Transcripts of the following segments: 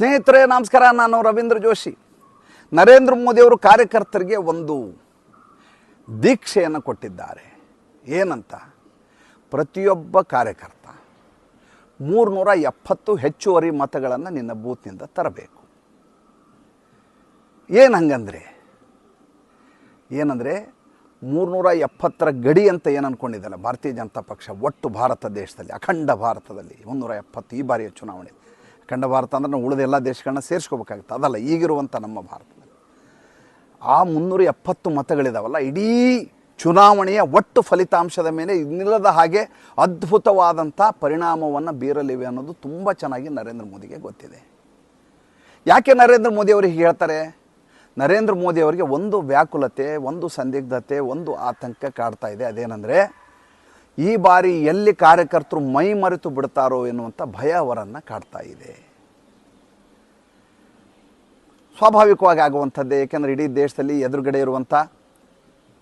ಸ್ನೇಹಿತರೆ, ನಮಸ್ಕಾರ. ನಾನು ರವೀಂದ್ರ ಜೋಶಿ. ನರೇಂದ್ರ ಮೋದಿಯವರು ಕಾರ್ಯಕರ್ತರಿಗೆ ಒಂದು ದೀಕ್ಷೆಯನ್ನು ಕೊಟ್ಟಿದ್ದಾರೆ. ಏನಂತ? ಪ್ರತಿಯೊಬ್ಬ ಕಾರ್ಯಕರ್ತ ಮೂರುನೂರ ಎಪ್ಪತ್ತು ಹೆಚ್ಚುವರಿ ಮತಗಳನ್ನು ನಿನ್ನ ಬೂತ್ನಿಂದ ತರಬೇಕು. ಏನು ಹಂಗಂದ್ರೆ? ಏನಂದರೆ ಮೂರುನೂರ ಎಪ್ಪತ್ತರ ಗಡಿ ಅಂತ ಏನು ಅಂದ್ಕೊಂಡಿದ್ದಲ್ಲ ಭಾರತೀಯ ಜನತಾ ಪಕ್ಷ ಒಟ್ಟು ಭಾರತ ದೇಶದಲ್ಲಿ, ಅಖಂಡ ಭಾರತದಲ್ಲಿ ಮುನ್ನೂರ ಎಪ್ಪತ್ತು ಈ ಬಾರಿಯ ಚುನಾವಣೆ. ಅಖಂಡ ಭಾರತ ಅಂದ್ರೆ ನಾವು ಉಳಿದ ಎಲ್ಲ ದೇಶಗಳನ್ನ ಸೇರಿಸ್ಕೋಬೇಕಾಗುತ್ತೆ. ಅದಲ್ಲ ಈಗಿರುವಂಥ ನಮ್ಮ ಭಾರತದಲ್ಲಿ. ಆ ಮುನ್ನೂರ ಎಪ್ಪತ್ತು ಮತಗಳಿದಾವಲ್ಲ, ಇಡೀ ಚುನಾವಣೆಯ ಒಟ್ಟು ಫಲಿತಾಂಶದ ಮೇಲೆ ಇನ್ನಿಲ್ಲದ ಹಾಗೆ ಅದ್ಭುತವಾದಂಥ ಪರಿಣಾಮವನ್ನು ಬೀರಲಿವೆ ಅನ್ನೋದು ತುಂಬ ಚೆನ್ನಾಗಿ ನರೇಂದ್ರ ಮೋದಿಗೆ ಗೊತ್ತಿದೆ. ಯಾಕೆ ನರೇಂದ್ರ ಮೋದಿ ಅವರಿಗೆ ಹೇಳ್ತಾರೆ? ನರೇಂದ್ರ ಮೋದಿ ಅವರಿಗೆ ಒಂದು ವ್ಯಾಕುಲತೆ, ಒಂದು ಸಂದಿಗ್ಧತೆ, ಒಂದು ಆತಂಕ ಕಾಡ್ತಾ ಇದೆ. ಅದೇನೆಂದರೆ, ಈ ಬಾರಿ ಎಲ್ಲಿ ಕಾರ್ಯಕರ್ತರು ಮೈ ಮರೆತು ಬಿಡ್ತಾರೋ ಎನ್ನುವಂಥ ಭಯ ಅವರನ್ನು ಕಾಡ್ತಾ ಇದೆ. ಸ್ವಾಭಾವಿಕವಾಗಿ ಆಗುವಂಥದ್ದೇ, ಏಕೆಂದರೆ ಇಡೀ ದೇಶದಲ್ಲಿ ಎದುರುಗಡೆ ಇರುವಂಥ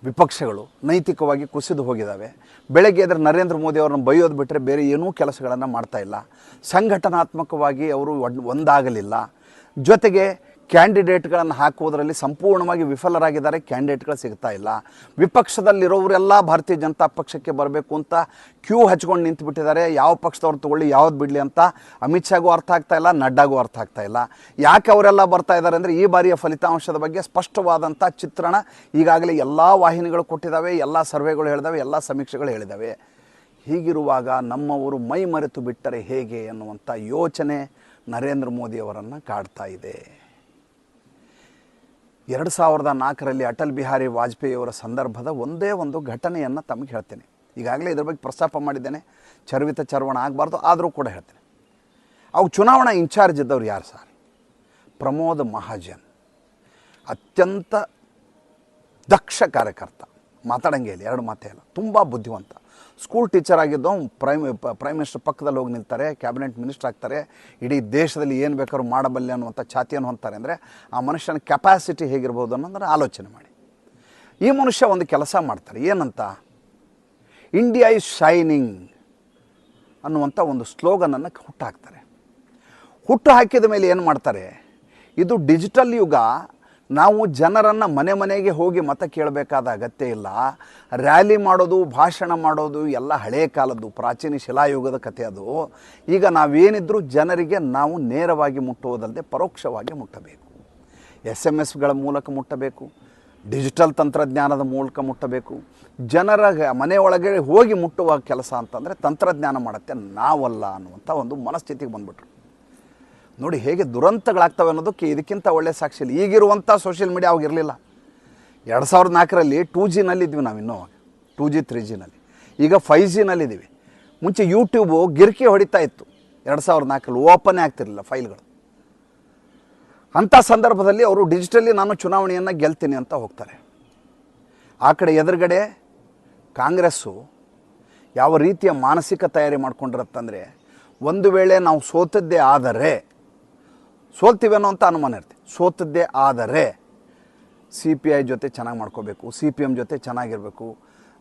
ವಿಪಕ್ಷಗಳು ನೈತಿಕವಾಗಿ ಕುಸಿದು ಹೋಗಿದ್ದಾವೆ. ಬೆಳಗ್ಗೆ ಎದ್ರೆ ನರೇಂದ್ರ ಮೋದಿ ಅವ್ರನ್ನ ಬೈಯೋದು ಬಿಟ್ಟರೆ ಬೇರೆ ಏನೂ ಕೆಲಸಗಳನ್ನು ಮಾಡ್ತಾ ಇಲ್ಲ. ಸಂಘಟನಾತ್ಮಕವಾಗಿ ಅವರು ಒಂದ್- ಒಂದಾಗಲಿಲ್ಲ. ಜೊತೆಗೆ ಕ್ಯಾಂಡಿಡೇಟ್ಗಳನ್ನು ಹಾಕುವುದರಲ್ಲಿ ಸಂಪೂರ್ಣವಾಗಿ ವಿಫಲರಾಗಿದ್ದಾರೆ. ಕ್ಯಾಂಡಿಡೇಟ್ಗಳು ಸಿಗ್ತಾ ಇಲ್ಲ. ವಿಪಕ್ಷದಲ್ಲಿರೋರೆಲ್ಲ ಭಾರತೀಯ ಜನತಾ ಪಕ್ಷಕ್ಕೆ ಬರಬೇಕು ಅಂತ ಕ್ಯೂ ಹಚ್ಕೊಂಡು ನಿಂತು ಬಿಟ್ಟಿದ್ದಾರೆ ಯಾವ ಪಕ್ಷದವ್ರು ತಗೊಳ್ಳಿ, ಯಾವ್ದು ಬಿಡಲಿ ಅಂತ ಅಮಿತ್ ಶಾಗೂ ಅರ್ಥ ಆಗ್ತಾ ಇಲ್ಲ, ನಡ್ಡಾಗೂ ಅರ್ಥ ಆಗ್ತಾ ಇಲ್ಲ. ಯಾಕೆ ಅವರೆಲ್ಲ ಬರ್ತಾ ಇದ್ದಾರೆ ಅಂದರೆ ಈ ಬಾರಿಯ ಫಲಿತಾಂಶದ ಬಗ್ಗೆ ಸ್ಪಷ್ಟವಾದಂಥ ಚಿತ್ರಣ ಈಗಾಗಲೇ ಎಲ್ಲ ವಾಹಿನಿಗಳು ಕೊಟ್ಟಿದ್ದಾವೆ, ಎಲ್ಲ ಸರ್ವೆಗಳು ಹೇಳಿದಾವೆ ಎಲ್ಲ ಸಮೀಕ್ಷೆಗಳು ಹೇಳಿದಾವೆ ಹೀಗಿರುವಾಗ ನಮ್ಮವರು ಮೈ ಮರೆತು ಬಿಟ್ಟರೆ ಹೇಗೆ ಅನ್ನುವಂಥ ಯೋಚನೆ ನರೇಂದ್ರ ಮೋದಿಯವರನ್ನು ಕಾಡ್ತಾ ಇದೆ. ಎರಡು ಸಾವಿರದ ನಾಲ್ಕರಲ್ಲಿ ಅಟಲ್ ಬಿಹಾರಿ ವಾಜಪೇಯಿಯವರ ಸಂದರ್ಭದ ಒಂದೇ ಒಂದು ಘಟನೆಯನ್ನು ತಮಗೆ ಹೇಳ್ತೇನೆ. ಈಗಾಗಲೇ ಇದ್ರ ಬಗ್ಗೆ ಪ್ರಸ್ತಾಪ ಮಾಡಿದ್ದೇನೆ. ಚರ್ವಿತ ಚರ್ವಣ ಆಗಬಾರ್ದು, ಆದರೂ ಕೂಡ ಹೇಳ್ತೇನೆ. ಅವು ಚುನಾವಣಾ ಇನ್ಚಾರ್ಜ್ ಇದ್ದವ್ರು ಯಾರು ಸರ್? ಪ್ರಮೋದ್ ಮಹಾಜನ್. ಅತ್ಯಂತ ದಕ್ಷ ಕಾರ್ಯಕರ್ತ. ಮಾತಾಡಂಗೆ ಇಲ್ಲ, ಎರಡು ಮಾತೇ ಇಲ್ಲ. ತುಂಬ ಬುದ್ಧಿವಂತ. ಸ್ಕೂಲ್ ಟೀಚರ್ ಆಗಿದ್ದು ಪ್ರೈಮ್ ಪ್ರೈಮ್ ಮಿನಿಸ್ಟರ್ ಪಕ್ಕದಲ್ಲಿ ಹೋಗಿ ನಿಲ್ತಾರೆ, ಕ್ಯಾಬಿನೆಟ್ ಮಿನಿಸ್ಟರ್ ಆಗ್ತಾರೆ, ಇಡೀ ದೇಶದಲ್ಲಿ ಏನು ಬೇಕಾದ್ರೂ ಮಾಡಬಲ್ಲೆ ಅನ್ನುವಂಥ ಛಾತಿಯನ್ನು ಹೊಂತಾರೆ ಅಂದರೆ ಆ ಮನುಷ್ಯನ ಕೆಪಾಸಿಟಿ ಹೇಗಿರ್ಬೋದು ಅನ್ನೋದನ್ನು ಆಲೋಚನೆ ಮಾಡಿ. ಈ ಮನುಷ್ಯ ಒಂದು ಕೆಲಸ ಮಾಡ್ತಾರೆ. ಏನಂತ? ಇಂಡಿಯಾ ಇಸ್ ಶೈನಿಂಗ್ ಅನ್ನುವಂಥ ಒಂದು ಸ್ಲೋಗನನ್ನು ಹುಟ್ಟು ಹಾಕ್ತಾರೆ. ಹುಟ್ಟು ಹಾಕಿದ ಮೇಲೆ ಏನು ಮಾಡ್ತಾರೆ? ಇದು ಡಿಜಿಟಲ್ ಯುಗ ನಾವು ಜನರನ್ನು ಮನೆ ಮನೆಗೆ ಹೋಗಿ ಮತ ಕೇಳಬೇಕಾದ ಅಗತ್ಯ ಇಲ್ಲ. ರ್ಯಾಲಿ ಮಾಡೋದು, ಭಾಷಣ ಮಾಡೋದು, ಎಲ್ಲ ಹಳೆಯ ಕಾಲದ್ದು, ಪ್ರಾಚೀನ ಶಿಲಾಯುಗದ ಕಥೆ ಅದು. ಈಗ ನಾವೇನಿದ್ರೂ ಜನರಿಗೆ ನಾವು ನೇರವಾಗಿ ಮುಟ್ಟುವುದಲ್ಲದೆ ಪರೋಕ್ಷವಾಗಿ ಮುಟ್ಟಬೇಕು. ಎಸ್ ಎಂ ಎಸ್ಗಳ ಮೂಲಕ ಮುಟ್ಟಬೇಕು. ಡಿಜಿಟಲ್ ತಂತ್ರಜ್ಞಾನದ ಮೂಲಕ ಮುಟ್ಟಬೇಕು. ಜನರ ಮನೆಯೊಳಗೆ ಹೋಗಿ ಮುಟ್ಟುವ ಕೆಲಸ ಅಂತಂದರೆ ತಂತ್ರಜ್ಞಾನ ಮಾಡುತ್ತೆ. ನಾವಲ್ಲ ಅನ್ನುವಂಥ ಒಂದು ಮನಸ್ಥಿತಿಗೆ ಬಂದ್ಬಿಟ್ರು. ನೋಡಿ ಹೇಗೆ ದುರಂತಗಳಾಗ್ತವೆ ಅನ್ನೋದಕ್ಕೆ ಇದಕ್ಕಿಂತ ಒಳ್ಳೆಯ ಸಾಕ್ಷಿ ಇಲ್ಲ. ಈಗಿರುವಂಥ ಸೋಷಿಯಲ್ ಮೀಡಿಯಾ ಅವಾಗ ಇರಲಿಲ್ಲ. ಎರಡು ಸಾವಿರದ ನಾಲ್ಕರಲ್ಲಿ ಟೂ ಜಿನಲ್ಲಿದ್ವಿ ನಾವು ಇನ್ನೂ ಅವಾಗ. ಟೂ ಜಿ ತ್ರೀ ಜಿನಲ್ಲಿ ಈಗ ಫೈ ಜಿನಲ್ಲಿದ್ದೀವಿ ಮುಂಚೆ ಯೂಟ್ಯೂಬು ಗಿರ್ಕಿ ಹೊಡಿತಾ ಇತ್ತು. ಎರಡು ಸಾವಿರದ ನಾಲ್ಕರಲ್ಲಿ ಓಪನೇ ಆಗ್ತಿರಲಿಲ್ಲ ಫೈಲ್ಗಳು. ಅಂಥ ಸಂದರ್ಭದಲ್ಲಿ ಅವರು ಡಿಜಿಟಲಿ ನಾನು ಚುನಾವಣೆಯನ್ನು ಗೆಲ್ತೀನಿ ಅಂತ ಹೋಗ್ತಾರೆ. ಆ ಕಡೆ ಎದುರುಗಡೆ ಕಾಂಗ್ರೆಸ್ಸು ಯಾವ ರೀತಿಯ ಮಾನಸಿಕ ತಯಾರಿ ಮಾಡ್ಕೊಂಡಿರುತ್ತಂದರೆ, ಒಂದು ವೇಳೆ ನಾವು ಸೋತದ್ದೇ ಆದರೆ ಸೋಲ್ತೀವಿ ಅನ್ನೋ ಅಂತ ಅನುಮಾನ ಇರ್ತೀವಿ ಸೋತದ್ದೇ ಆದರೆ ಸಿ ಪಿ ಐ ಜೊತೆ ಚೆನ್ನಾಗಿ ಮಾಡ್ಕೋಬೇಕು ಸಿ ಪಿ ಎಂ ಜೊತೆ ಚೆನ್ನಾಗಿರಬೇಕು,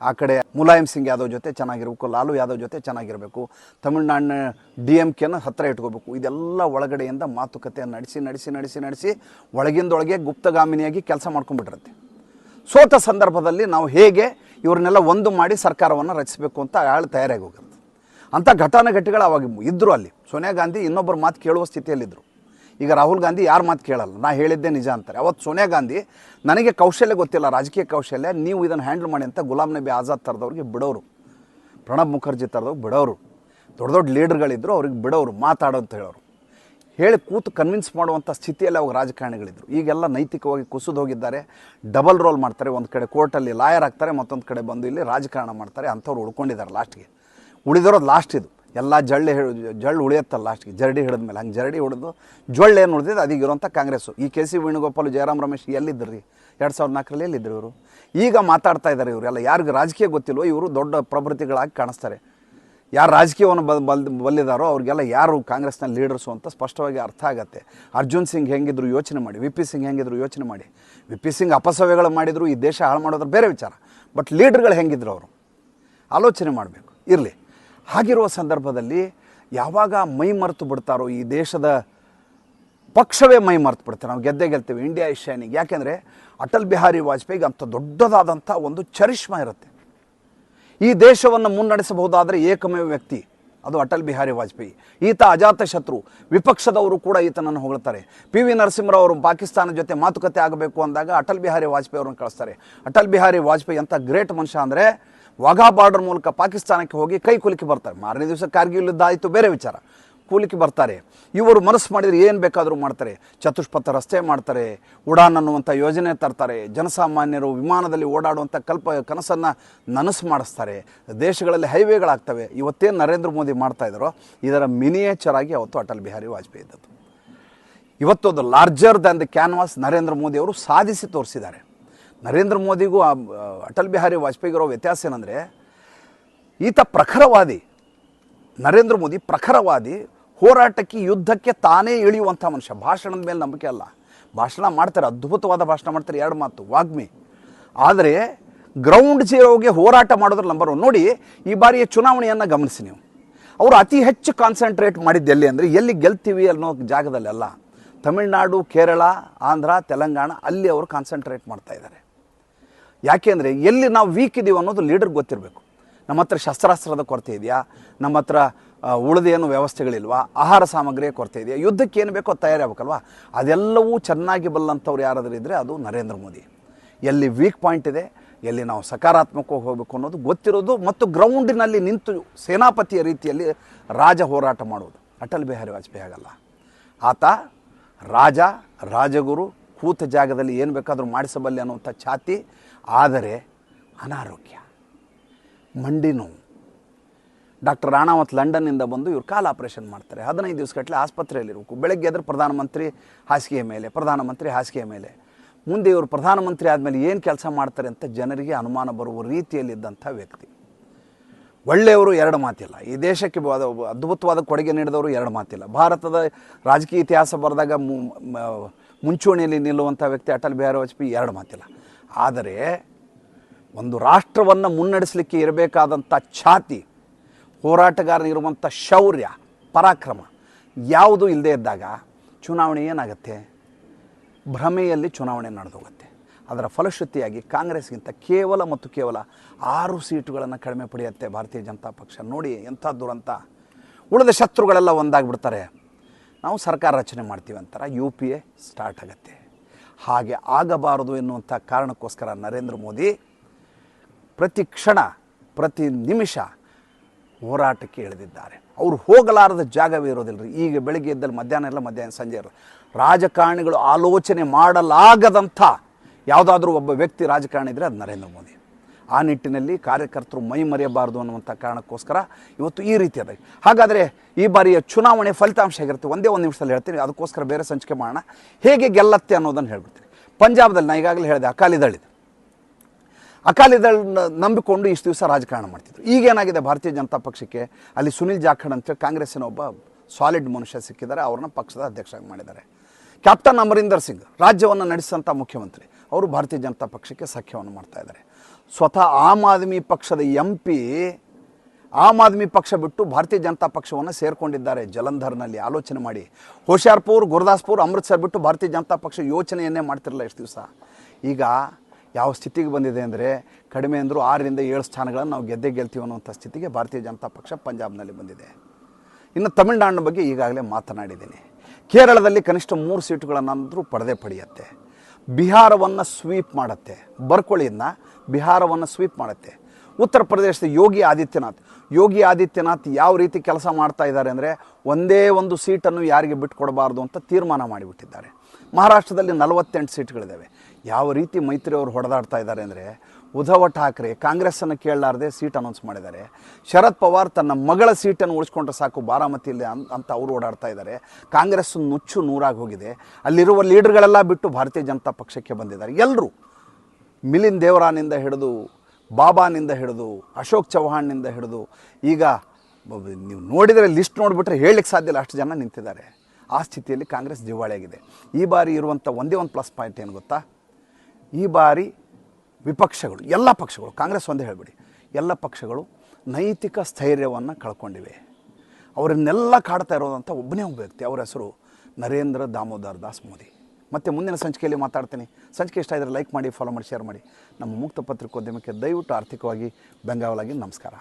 ಆ ಕಡೆ ಮುಲಾಯಂ ಸಿಂಗ್ ಯಾದವ್ ಜೊತೆ ಚೆನ್ನಾಗಿರಬೇಕು, ಲಾಲು ಯಾದವ್ ಜೊತೆ ಚೆನ್ನಾಗಿರಬೇಕು, ತಮಿಳುನಾಡಿನ ಡಿ ಎಂ ಕೆನ ಹತ್ತಿರ ಇಟ್ಕೋಬೇಕು. ಇದೆಲ್ಲ ಒಳಗಡೆಯಿಂದ ಮಾತುಕತೆ ನಡೆಸಿ ನಡೆಸಿ ನಡೆಸಿ ನಡೆಸಿ ಒಳಗಿಂದೊಳಗೆ ಗುಪ್ತಗಾಮಿನಿಯಾಗಿ ಕೆಲಸ ಮಾಡ್ಕೊಂಡ್ಬಿಟ್ಟಿರುತ್ತೆ. ಸೋತ ಸಂದರ್ಭದಲ್ಲಿ ನಾವು ಹೇಗೆ ಇವ್ರನ್ನೆಲ್ಲ ಒಂದು ಮಾಡಿ ಸರ್ಕಾರವನ್ನು ರಚಿಸಬೇಕು ಅಂತ ಆಳು ತಯಾರಾಗಿ ಹೋಗಿರುತ್ತೆ. ಅಂಥ ಘಟಾನುಘಟಿಗಳು ಅವಾಗ ಇದ್ದರು ಅಲ್ಲಿ. ಸೋನಿಯಾ ಗಾಂಧಿ ಇನ್ನೊಬ್ಬರ ಮಾತು ಕೇಳುವ ಸ್ಥಿತಿಯಲ್ಲಿದ್ದರು. ಈಗ ರಾಹುಲ್ ಗಾಂಧಿ ಯಾರು ಮಾತು ಕೇಳಲ್ಲ? ನಾ ಹೇಳಿದ್ದೆ ನಿಜ ಅಂತಾರೆ. ಅವತ್ತು ಸೋನಿಯಾ ಗಾಂಧಿ, ನನಗೆ ಕೌಶಲ್ಯ ಗೊತ್ತಿಲ್ಲ, ರಾಜಕೀಯ ಕೌಶಲ್ಯ, ನೀವು ಇದನ್ನು ಹ್ಯಾಂಡಲ್ ಮಾಡಿ ಅಂತ ಗುಲಾಂ ನಬಿ ಆಜಾದ್ ಥರದವ್ರಿಗೆ ಬಿಡೋರು. ಪ್ರಣಬ್ ಮುಖರ್ಜಿ ಥರದವ್ರು ಬಿಡೋರು. ದೊಡ್ಡ ದೊಡ್ಡ ಲೀಡರ್ಗಳಿದ್ದರು ಅವ್ರಿಗೆ ಬಿಡೋರು, ಮಾತಾಡೋ ಅಂತ ಹೇಳೋರು. ಹೇಳಿ ಕೂತು ಕನ್ವಿನ್ಸ್ ಮಾಡುವಂಥ ಸ್ಥಿತಿಯಲ್ಲಿ ಅವಾಗ ರಾಜಕಾರಣಿಗಳಿದ್ದರು ಈಗೆಲ್ಲ ನೈತಿಕವಾಗಿ ಕುಸಿದು ಹೋಗಿದ್ದಾರೆ ಡಬಲ್ ರೋಲ್ ಮಾಡ್ತಾರೆ. ಒಂದು ಕಡೆ ಕೋರ್ಟಲ್ಲಿ ಲಾಯರ್ ಆಗ್ತಾರೆ, ಮತ್ತೊಂದು ಕಡೆ ಬಂದು ಇಲ್ಲಿ ರಾಜಕಾರಣ ಮಾಡ್ತಾರೆ, ಅಂಥವ್ರು ಉಳ್ಕೊಂಡಿದ್ದಾರೆ ಲಾಸ್ಟ್ಗೆ ಉಳಿದಿರೋದು ಲಾಸ್ಟ್ ಇದು. ಎಲ್ಲ ಜಳ್ಳೆ ಹಿಡಿದು ಜಳ್ಳು ಉಳಿಯತ್ತಲ್ಲ ಲಾಸ್ಟ್ಗೆ ಜರಡಿ ಹಿಡಿದ ಮೇಲೆ ಹಂಗೆ ಜರಡಿ ಹಿಡಿದು ಜೊಳ್ಳೆ ಏನು ಉಳಿದಿದೆ ಅದೀಗಿರುವಂಥ ಕಾಂಗ್ರೆಸ್ಸು. ಈ ಕೆ ಸಿ ವೇಣುಗೋಪಾಲ್, ಜಯರಾಮ್ ರಮೇಶ್ ಎಲ್ಲಿದ್ದರು ರೀ ಎರಡು ಸಾವಿರದ ನಾಲ್ಕರಲ್ಲಿ ಎಲ್ಲಿದ್ದರು ಇವರು? ಈಗ ಮಾತಾಡ್ತಾ ಇದ್ದಾರೆ ಇವರು. ಎಲ್ಲ ಯಾರಿಗೂ ರಾಜಕೀಯ ಗೊತ್ತಿಲ್ಲ ಇವರು ದೊಡ್ಡ ಪ್ರಭೃತಿಗಳಾಗಿ ಕಾಣಿಸ್ತಾರೆ. ಯಾರು ರಾಜಕೀಯವನ್ನು ಬಲ್ ಬಲ್, ಬಲ್ಲಿದಾರೋ, ಅವ್ರಿಗೆಲ್ಲ ಯಾರು ಕಾಂಗ್ರೆಸ್ನ ಲೀಡರ್ಸು ಅಂತ ಸ್ಪಷ್ಟವಾಗಿ ಅರ್ಥ ಆಗುತ್ತೆ. ಅರ್ಜುನ್ ಸಿಂಗ್ ಹೆಂಗಿದ್ರು ಯೋಚನೆ ಮಾಡಿ, ವಿ ಪಿ ಸಿಂಗ್ ಹೆಂಗಿದ್ರು ಯೋಚನೆ ಮಾಡಿ. ವಿ ಪಿ ಸಿಂಗ್ ಅಪಸವ್ಯಗಳು ಮಾಡಿದರು, ಈ ದೇಶ ಹಾಳು ಮಾಡೋದ್ರ ಬೇರೆ ವಿಚಾರ. ಬಟ್ ಲೀಡರ್ಗಳು ಹೆಂಗಿದ್ರು ಅವರು? ಆಲೋಚನೆ ಮಾಡಬೇಕು. ಇರಲಿ. ಹಾಗಿರುವ ಸಂದರ್ಭದಲ್ಲಿ ಯಾವಾಗ ಮೈ ಮರೆತು ಬಿಡ್ತಾರೋ ಈ ದೇಶದ ಪಕ್ಷವೇ ಮೈ ಮರೆತು ಬಿಡ್ತಾರೆ. ನಾವು ಗೆದ್ದೇ ಗೆಲ್ತೇವೆ. ಇಂಡಿಯಾ ಇಸ್ ಶೈನಿಂಗ್ ಯಾಕೆಂದರೆ ಅಟಲ್ ಬಿಹಾರಿ ವಾಜಪೇಯಿಗೆ ಅಂಥ ದೊಡ್ಡದಾದಂಥ ಒಂದು ಚರಿಷ್ಮ ಇರುತ್ತೆ. ಈ ದೇಶವನ್ನು ಮುನ್ನಡೆಸಬಹುದಾದರೆ ಏಕಮೇವ ವ್ಯಕ್ತಿ ಅದು ಅಟಲ್ ಬಿಹಾರಿ ವಾಜಪೇಯಿ. ಈತ ಅಜಾತ ಶತ್ರು. ವಿಪಕ್ಷದವರು ಕೂಡ ಈತನನ್ನು ಹೊಗಳ್ತಾರೆ. ಪಿ ವಿ ನರಸಿಂಹರಾವ್ ಅವರು ಪಾಕಿಸ್ತಾನ ಜೊತೆ ಮಾತುಕತೆ ಆಗಬೇಕು ಅಂದಾಗ ಅಟಲ್ ಬಿಹಾರಿ ವಾಜಪೇಯಿ ಅವರನ್ನು ಕಳಿಸ್ತಾರೆ. ಅಟಲ್ ಬಿಹಾರಿ ವಾಜಪೇಯಿ ಅಂತ ಗ್ರೇಟ್ ಮನುಷ್ಯ ಅಂದರೆ ವಾಘಾ ಬಾರ್ಡರ್ ಮೂಲಕ ಪಾಕಿಸ್ತಾನಕ್ಕೆ ಹೋಗಿ ಕೈ ಕುಲುಕಿ ಬರ್ತಾರೆ. ಮಾರನೇ ದಿವಸ ಕಾರ್ಗಿಲ್ ಯುದ್ಧ ಬೇರೆ ವಿಚಾರ. ಕೂಲಿಕೆ ಬರ್ತಾರೆ. ಇವರು ಮನಸ್ಸು ಮಾಡಿದರೆ ಏನು ಬೇಕಾದರೂ ಮಾಡ್ತಾರೆ. ಚತುಷ್ಪಥ ರಸ್ತೆ ಮಾಡ್ತಾರೆ, ಉಡಾನ್ ಅನ್ನುವಂಥ ಯೋಜನೆ ತರ್ತಾರೆ. ಜನಸಾಮಾನ್ಯರು ವಿಮಾನದಲ್ಲಿ ಓಡಾಡುವಂಥ ಕಲ್ಪ, ಕನಸನ್ನು ನನಸು ಮಾಡಿಸ್ತಾರೆ. ದೇಶಗಳಲ್ಲಿ ಹೈವೇಗಳಾಗ್ತವೆ. ಇವತ್ತೇನು ನರೇಂದ್ರ ಮೋದಿ ಮಾಡ್ತಾ ಇದ್ದಾರೋ, ಇದರ ಮಿನಿಯೇಚರ್ ಆಗಿ ಅವತ್ತು ಅಟಲ್ ಬಿಹಾರಿ ವಾಜಪೇಯಿ ಇದ್ದದ್ದು. ಇವತ್ತು ಅದು larger than the canvas Narendra Modi ಅವರು ಸಾಧಿಸಿ ತೋರಿಸಿದ್ದಾರೆ. ನರೇಂದ್ರ ಮೋದಿಗೂ ಅಟಲ್ ಬಿಹಾರಿ ವಾಜಪೇಯಿಗಿರೋ ವ್ಯತ್ಯಾಸ ಏನಂದರೆ, ಈತ ಪ್ರಖರವಾದಿ, ನರೇಂದ್ರ ಮೋದಿ ಪ್ರಖರವಾದಿ, ಹೋರಾಟಕ್ಕೆ, ಯುದ್ಧಕ್ಕೆ ತಾನೇ ಇಳಿಯುವಂಥ ಮನುಷ್ಯ. ಭಾಷಣದ ಮೇಲೆ ನಂಬಿಕೆ ಅಲ್ಲ. ಭಾಷಣ ಮಾಡ್ತಾರೆ, ಅದ್ಭುತವಾದ ಭಾಷಣ ಮಾಡ್ತಾರೆ ಎರಡು ಮಾತು, ವಾಗ್ಮಿ. ಆದರೆ ಗ್ರೌಂಡ್ ಜೀರೋಗೆ ಹೋರಾಟ ಮಾಡೋದ್ರ ನಂಬರ್ ಒನ್ ನೋಡಿ, ಈ ಬಾರಿಯ ಚುನಾವಣೆಯನ್ನು ಗಮನಿಸಿ ನೀವು. ಅವರು ಅತಿ ಹೆಚ್ಚು ಕಾನ್ಸಂಟ್ರೇಟ್ ಮಾಡಿದ್ದು ಎಲ್ಲಿ ಅಂದರೆ, ಎಲ್ಲಿ ಗೆಲ್ತೀವಿ ಅನ್ನೋ ಜಾಗದಲ್ಲೆಲ್ಲ. ತಮಿಳುನಾಡು, ಕೇರಳ, ಆಂಧ್ರ, ತೆಲಂಗಾಣ, ಅಲ್ಲಿ ಅವರು ಕಾನ್ಸಂಟ್ರೇಟ್ ಮಾಡ್ತಾ ಇದ್ದಾರೆ. ಯಾಕೆಂದರೆ ಎಲ್ಲಿ ನಾವು ವೀಕ್ ಇದ್ದೀವಿ ಅನ್ನೋದು ಲೀಡರ್ ಗೊತ್ತಿರಬೇಕು. ನಮ್ಮ ಹತ್ರ ಶಸ್ತ್ರಾಸ್ತ್ರದ ಕೊರತೆ ಇದೆಯಾ? ನಮ್ಮ ಹತ್ರ ಉಳಿದೇನು ವ್ಯವಸ್ಥೆಗಳಿಲ್ವಾ? ಆಹಾರ ಸಾಮಗ್ರಿಯ ಕೊರತೆ ಇದೆಯಾ? ಯುದ್ಧಕ್ಕೆ ಏನು ಬೇಕೋ ಅದು ತಯಾರಾಗಬೇಕಲ್ವಾ? ಅದೆಲ್ಲವೂ ಚೆನ್ನಾಗಿ ಬಲ್ಲಂಥವ್ರು ಯಾರಾದರೂ ಇದ್ದರೆ ಅದು ನರೇಂದ್ರ ಮೋದಿ. ಎಲ್ಲಿ ವೀಕ್ ಪಾಯಿಂಟ್ ಇದೆ, ಎಲ್ಲಿ ನಾವು ಸಕಾರಾತ್ಮಕವಾಗಿ ಹೋಗಬೇಕು ಅನ್ನೋದು ಗೊತ್ತಿರೋದು ಮತ್ತು ಗ್ರೌಂಡಿನಲ್ಲಿ ನಿಂತು ಸೇನಾಪತಿಯ ರೀತಿಯಲ್ಲಿ ರಾಜ ಹೋರಾಟ ಮಾಡೋದು ಅಟಲ್ ಬಿಹಾರಿ ವಾಜಪೇಯಿ ಆಗಲ್ಲ ಆತ ರಾಜ, ರಾಜಗುರು, ಕೂತ ಜಾಗದಲ್ಲಿ ಏನು ಬೇಕಾದರೂ ಮಾಡಿಸಬಲ್ಲೆ ಅನ್ನುವಂಥ ಛಾತಿ ಆದರೆ ಅನಾರೋಗ್ಯ, ಮಂಡಿ ನೋವು. ಡಾಕ್ಟರ್ ರಾಣಾವತ್ ಲಂಡನ್ನಿಂದ ಬಂದು ಇವ್ರು ಕಾಲು ಆಪರೇಷನ್ ಮಾಡ್ತಾರೆ. ಹದಿನೈದು ದಿವಸಗಟ್ಟಲೆ ಆಸ್ಪತ್ರೆಯಲ್ಲಿರಬೇಕು ಬೆಳಗ್ಗೆ ಎದ್ರೆ ಪ್ರಧಾನಮಂತ್ರಿ ಹಾಸಿಗೆಯ ಮೇಲೆ, ಪ್ರಧಾನಮಂತ್ರಿ ಹಾಸಿಗೆಯ ಮೇಲೆ. ಮುಂದೆ ಇವರು ಪ್ರಧಾನಮಂತ್ರಿ ಆದಮೇಲೆ ಏನು ಕೆಲಸ ಮಾಡ್ತಾರೆ ಅಂತ ಜನರಿಗೆ ಅನುಮಾನ ಬರುವ ರೀತಿಯಲ್ಲಿದ್ದಂಥ ವ್ಯಕ್ತಿ. ಒಳ್ಳೆಯವರು ಎರಡು ಮಾತಿಲ್ಲ. ಈ ದೇಶಕ್ಕೆ ಅದ್ಭುತವಾದ ಕೊಡುಗೆ ನೀಡಿದವರು ಎರಡು ಮಾತಿಲ್ಲ. ಭಾರತದ ರಾಜಕೀಯ ಇತಿಹಾಸ ಬರೆದಾಗ ಮುಂಚೂಣಿಯಲ್ಲಿ ನಿಲ್ಲುವಂಥ ವ್ಯಕ್ತಿ ಅಟಲ್ ಬಿಹಾರಿ ವಾಜಪೇಯಿ ಎರಡು ಮಾತಿಲ್ಲ. ಆದರೆ ಒಂದು ರಾಷ್ಟ್ರವನ್ನು ಮುನ್ನಡೆಸಲಿಕ್ಕೆ ಇರಬೇಕಾದಂಥ ಛಾತಿ ಹೋರಾಟಗಾರನಿರುವಂಥ ಶೌರ್ಯ, ಪರಾಕ್ರಮ ಯಾವುದು ಇಲ್ಲದೇ ಇದ್ದಾಗ ಚುನಾವಣೆ ಏನಾಗುತ್ತೆ? ಭ್ರಮೆಯಲ್ಲಿ ಚುನಾವಣೆ ನಡೆದೋಗುತ್ತೆ. ಅದರ ಫಲಶ್ರುತಿಯಾಗಿ ಕಾಂಗ್ರೆಸ್ಗಿಂತ ಕೇವಲ ಮತ್ತು ಕೇವಲ ಆರು ಸೀಟುಗಳನ್ನು ಕಡಿಮೆ ಪಡೆಯುತ್ತೆ ಭಾರತೀಯ ಜನತಾ ಪಕ್ಷ. ನೋಡಿ ಎಂಥ ದುರಂತ ಉಳಿದ ಶತ್ರುಗಳೆಲ್ಲ ಒಂದಾಗ್ಬಿಡ್ತಾರೆ. ನಾವು ಸರ್ಕಾರ ರಚನೆ ಮಾಡ್ತೀವಿ ಅಂತಾರೆ. ಯು ಪಿ ಎ ಸ್ಟಾರ್ಟ್ ಆಗುತ್ತೆ. ಹಾಗೆ ಆಗಬಾರದು ಎನ್ನುವಂಥ ಕಾರಣಕ್ಕೋಸ್ಕರ ನರೇಂದ್ರ ಮೋದಿ ಪ್ರತಿ ಕ್ಷಣ, ಪ್ರತಿ ನಿಮಿಷ ಹೋರಾಟಕ್ಕೆ ಇಳಿದಿದ್ದಾರೆ. ಅವರು ಹೋಗಲಾರದ ಜಾಗವೇ ಇರೋದಿಲ್ಲ ಈಗ ಬೆಳಿಗ್ಗೆ ಎದ್ದಲ್ಲಿ ಮಧ್ಯಾಹ್ನ ಎಲ್ಲ ಮಧ್ಯಾಹ್ನ ಸಂಜೆ ಇರೋದು ರಾಜಕಾರಣಿಗಳು ಆಲೋಚನೆ ಮಾಡಲಾಗದಂಥ ಯಾವುದಾದ್ರೂ ಒಬ್ಬ ವ್ಯಕ್ತಿ ರಾಜಕಾರಣಿ ಇದ್ದರೆ ಅದು ನರೇಂದ್ರ ಮೋದಿ. ಆ ನಿಟ್ಟಿನಲ್ಲಿ ಕಾರ್ಯಕರ್ತರು ಮೈ ಮರೆಯಬಾರದು ಅನ್ನುವಂಥ ಕಾರಣಕ್ಕೋಸ್ಕರ ಇವತ್ತು ಈ ರೀತಿ ಅದ. ಹಾಗಾದರೆ ಈ ಬಾರಿಯ ಚುನಾವಣೆ ಫಲಿತಾಂಶ ಹೇಗಿರುತ್ತೆ? ಒಂದೇ ಒಂದು ನಿಮಿಷದಲ್ಲಿ ಹೇಳ್ತೀನಿ. ಅದಕ್ಕೋಸ್ಕರ ಬೇರೆ ಸಂಚಿಕೆ ಮಾಡೋಣ. ಹೇಗೆ ಗೆಲ್ಲತ್ತೆ ಅನ್ನೋದನ್ನು ಹೇಳ್ಬಿಡ್ತೀನಿ. ಪಂಜಾಬ್ದಲ್ಲಿ ನಾನು ಈಗಾಗಲೇ ಹೇಳಿದೆ, ಅಕಾಲಿ ದಳಿದೆ ಅಕಾಲಿ ದಳ ನಂಬಿಕೊಂಡು ಇಷ್ಟು ದಿವಸ ರಾಜಕಾರಣ ಮಾಡ್ತಿದ್ರು. ಈಗೇನಾಗಿದೆ ಭಾರತೀಯ ಜನತಾ ಪಕ್ಷಕ್ಕೆ ಅಲ್ಲಿ ಸುನಿಲ್ ಜಾಖಡ್ ಅಂತೇಳಿ ಕಾಂಗ್ರೆಸ್ಸಿನ ಒಬ್ಬ ಸಾಲಿಡ್ ಮನುಷ್ಯ ಸಿಕ್ಕಿದ್ದಾರೆ. ಅವ್ರನ್ನ ಪಕ್ಷದ ಅಧ್ಯಕ್ಷರಾಗಿ ಮಾಡಿದ್ದಾರೆ. ಕ್ಯಾಪ್ಟನ್ ಅಮರಿಂದರ್ ಸಿಂಗ್, ರಾಜ್ಯವನ್ನು ನಡೆಸಿದಂಥ ಮುಖ್ಯಮಂತ್ರಿ. ಅವರು ಭಾರತೀಯ ಜನತಾ ಪಕ್ಷಕ್ಕೆ ಸಖ್ಯವನ್ನು ಮಾಡ್ತಾ ಇದ್ದಾರೆ. ಸ್ವತಃ ಆಮ್ ಆದ್ಮಿ ಪಕ್ಷದ ಎಂ ಪಿ ಆಮ್ ಆದ್ಮಿ ಪಕ್ಷ ಬಿಟ್ಟು ಭಾರತೀಯ ಜನತಾ ಪಕ್ಷವನ್ನು ಸೇರಿಕೊಂಡಿದ್ದಾರೆ ಜಲಂಧರ್ನಲ್ಲಿ. ಆಲೋಚನೆ ಮಾಡಿ. ಹೋಶಿಯಾರ್ಪುರ್ ಗುರುದಾಸ್ಪುರ್, ಅಮೃತ್ಸರ್ ಬಿಟ್ಟು ಭಾರತೀಯ ಜನತಾ ಪಕ್ಷ ಯೋಚನೆಯನ್ನೇ ಮಾಡ್ತಿರಲ್ಲ ಎಷ್ಟು ದಿವಸ. ಈಗ ಯಾವ ಸ್ಥಿತಿಗೆ ಬಂದಿದೆ ಅಂದರೆ ಕಡಿಮೆ ಅಂದರೂ ಆರರಿಂದ ಏಳು ಸ್ಥಾನಗಳನ್ನು ನಾವು ಗೆದ್ದೇ ಗೆಲ್ತೀವಿ ಅನ್ನುವಂಥ ಸ್ಥಿತಿಗೆ ಭಾರತೀಯ ಜನತಾ ಪಕ್ಷ ಪಂಜಾಬ್ನಲ್ಲಿ ಬಂದಿದೆ. ಇನ್ನು ತಮಿಳುನಾಡಿನ ಬಗ್ಗೆ ಈಗಾಗಲೇ ಮಾತನಾಡಿದ್ದೀನಿ. ಕೇರಳದಲ್ಲಿ ಕನಿಷ್ಠ ಮೂರು ಸೀಟುಗಳನ್ನಾದರೂ ಪಡೆದೇ ಪಡೆಯುತ್ತೆ. ಬಿಹಾರವನ್ನು ಸ್ವೀಪ್ ಮಾಡುತ್ತೆ. ಬರ್ಕೊಳ್ಳಿಯಿಂದ ಬಿಹಾರವನ್ನು ಸ್ವೀಪ್ ಮಾಡುತ್ತೆ. ಉತ್ತರ ಪ್ರದೇಶದ ಯೋಗಿ ಆದಿತ್ಯನಾಥ್. ಯೋಗಿ ಆದಿತ್ಯನಾಥ್ ಯಾವ ರೀತಿ ಕೆಲಸ ಮಾಡ್ತಾ ಇದ್ದಾರೆ ಅಂದರೆ ಒಂದೇ ಒಂದು ಸೀಟನ್ನು ಯಾರಿಗೆ ಬಿಟ್ಟುಕೊಡಬಾರ್ದು ಅಂತ ತೀರ್ಮಾನ ಮಾಡಿಬಿಟ್ಟಿದ್ದಾರೆ. ಮಹಾರಾಷ್ಟ್ರದಲ್ಲಿ ನಲವತ್ತೆಂಟು ಸೀಟ್ಗಳಿದ್ದಾವೆ. ಯಾವ ರೀತಿ ಮೈತ್ರಿ ಅವರು ಹೊಡೆದಾಡ್ತಾ ಇದ್ದಾರೆ ಅಂದರೆ ಉದ್ಧವ ಠಾಕ್ರೆ ಕಾಂಗ್ರೆಸ್ಸನ್ನು ಕೇಳಲಾರದೆ ಸೀಟ್ ಅನೌನ್ಸ್ ಮಾಡಿದ್ದಾರೆ. ಶರದ್ ಪವಾರ್ ತನ್ನ ಮಗಳ ಸೀಟನ್ನು ಉಳಿಸ್ಕೊಂಡ್ರೆ ಸಾಕು ಬಾರಾಮತಿಯಲ್ಲಿ ಅಂತ ಅವರು ಓಡಾಡ್ತಾ ಇದ್ದಾರೆ. ಕಾಂಗ್ರೆಸ್ ನುಚ್ಚು ನೂರಾಗಿ ಹೋಗಿದೆ. ಅಲ್ಲಿರುವ ಲೀಡರ್ಗಳೆಲ್ಲ ಬಿಟ್ಟು ಭಾರತೀಯ ಜನತಾ ಪಕ್ಷಕ್ಕೆ ಬಂದಿದ್ದಾರೆ. ಎಲ್ಲರೂ ಮಿಲಿನ್ ದೇವರಾನಿಂದ ಹಿಡಿದು, ಬಾಬಾನಿಂದ ಹಿಡಿದು, ಅಶೋಕ್ ಚೌಹಾಣ್ನಿಂದ ಹಿಡಿದು, ಈಗ ನೀವು ನೋಡಿದರೆ ಲಿಸ್ಟ್ ನೋಡಿಬಿಟ್ರೆ ಹೇಳಲಿಕ್ಕೆ ಸಾಧ್ಯ ಇಲ್ಲ, ಅಷ್ಟು ಜನ ನಿಂತಿದ್ದಾರೆ. ಆ ಸ್ಥಿತಿಯಲ್ಲಿ ಕಾಂಗ್ರೆಸ್ ದಿವಾಳಿಯಾಗಿದೆ. ಈ ಬಾರಿ ಇರುವಂಥ ಒಂದೇ ಒಂದು ಪ್ಲಸ್ ಪಾಯಿಂಟ್ ಏನು ಗೊತ್ತಾ? ಈ ಬಾರಿ ವಿಪಕ್ಷಗಳು, ಎಲ್ಲ ಪಕ್ಷಗಳು, ಕಾಂಗ್ರೆಸ್ ಒಂದೇ ಹೇಳಿಬಿಡಿ, ಎಲ್ಲ ಪಕ್ಷಗಳು ನೈತಿಕ ಸ್ಥೈರ್ಯವನ್ನು ಕಳ್ಕೊಂಡಿವೆ. ಅವರನ್ನೆಲ್ಲ ಕಾಡ್ತಾ ಇರೋದಂಥ ಒಬ್ಬನೇ ಒಬ್ಬ ವ್ಯಕ್ತಿ, ಅವರ ಹೆಸರು ನರೇಂದ್ರ ದಾಮೋದರ್ ದಾಸ್ ಮೋದಿ. ಮತ್ತೆ ಮುಂದಿನ ಸಂಚಿಕೆಯಲ್ಲಿ ಮಾತಾಡ್ತೀನಿ. ಸಂಚಿಕೆ ಇಷ್ಟ ಇದ್ದರೆ ಲೈಕ್ ಮಾಡಿ ಫಾಲೋ ಮಾಡಿ ಶೇರ್ ಮಾಡಿ. ನಮ್ಮ ಮುಕ್ತ ಪತ್ರಿಕೋದ್ಯಮಕ್ಕೆ ದಯವಿಟ್ಟು ಆರ್ಥಿಕವಾಗಿ ಬೆಂಗಾವಲಾಗಿ ನಮಸ್ಕಾರ.